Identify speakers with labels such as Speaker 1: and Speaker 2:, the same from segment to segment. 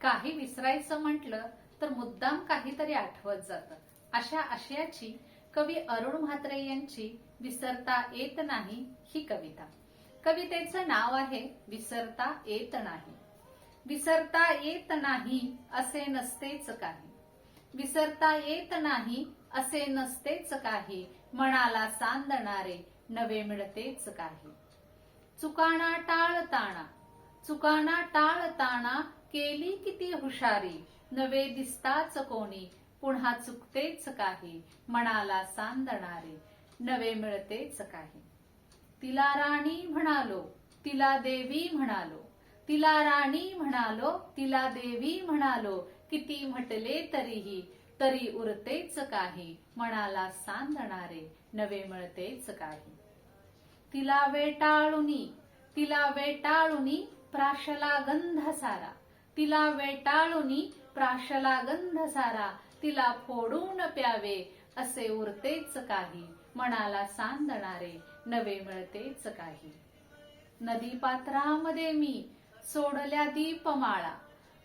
Speaker 1: काही विसरायचं म्हटलं तर मुद्दाम काहीतरी आठवत जातं. अशा आशयाची कवी अरुण म्हात्रे यांची विसरता येत नाही ही कविता. कवितेचं नाव आहे विसरता येत नाही. विसरता येत नाही असे नसतेच काही. विसरता येत नाही असे नसतेच काही. मनाला सांदणारे नवे मिळतेच काही. चुकाणा टाळताना चुकाणा टाळताना केली किती हुशारी? नवे दिसताच कोणी? पुन्हा चुकतेच काही? मनाला सांदणारे नवे मिळतेच काही. तिला राणी म्हणालो तिला देवी म्हणालो. तिला राणी म्हणालो तिला देवी म्हणालो. किती म्हटले तरीही तरी उरतेच काही. मनाला सांदणारे नवे मिळतेच काही. तिला वेटाळुनी तिला वेटाळुनी प्राशला गंध सारा. तिला वेटाळूनी प्राशला गंध सारा तिला फोडून प्यावे असे उरतेच काही मनाला सांदणारे नवे मिळतेच काही. नदी पात्रामध्ये मी सोडल्या दीपमाळा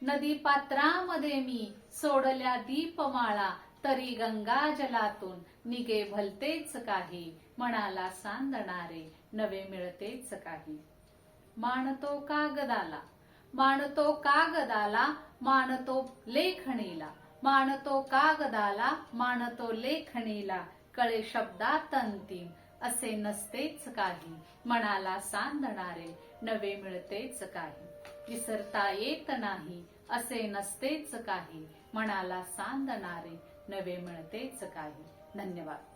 Speaker 1: नदी पात्रामध्ये मी सोडल्या दीपमाळा तरी गंगा जलातून निगे भलतेच काही मनाला सांदणारे नवे मिळतेच काही. मानतो कागदाला मानतो कागदाला मानतो लेखणीला. मानतो कागदाला मानतो लेखणीला. कळे शब्दात अंतिम असे नसतेच काही. मनाला सांधणारे नवे मिळतेच काही. विसरता येत नाही असे नसतेच काही. मनाला सांधणारे नवे मिळतेच काही. धन्यवाद.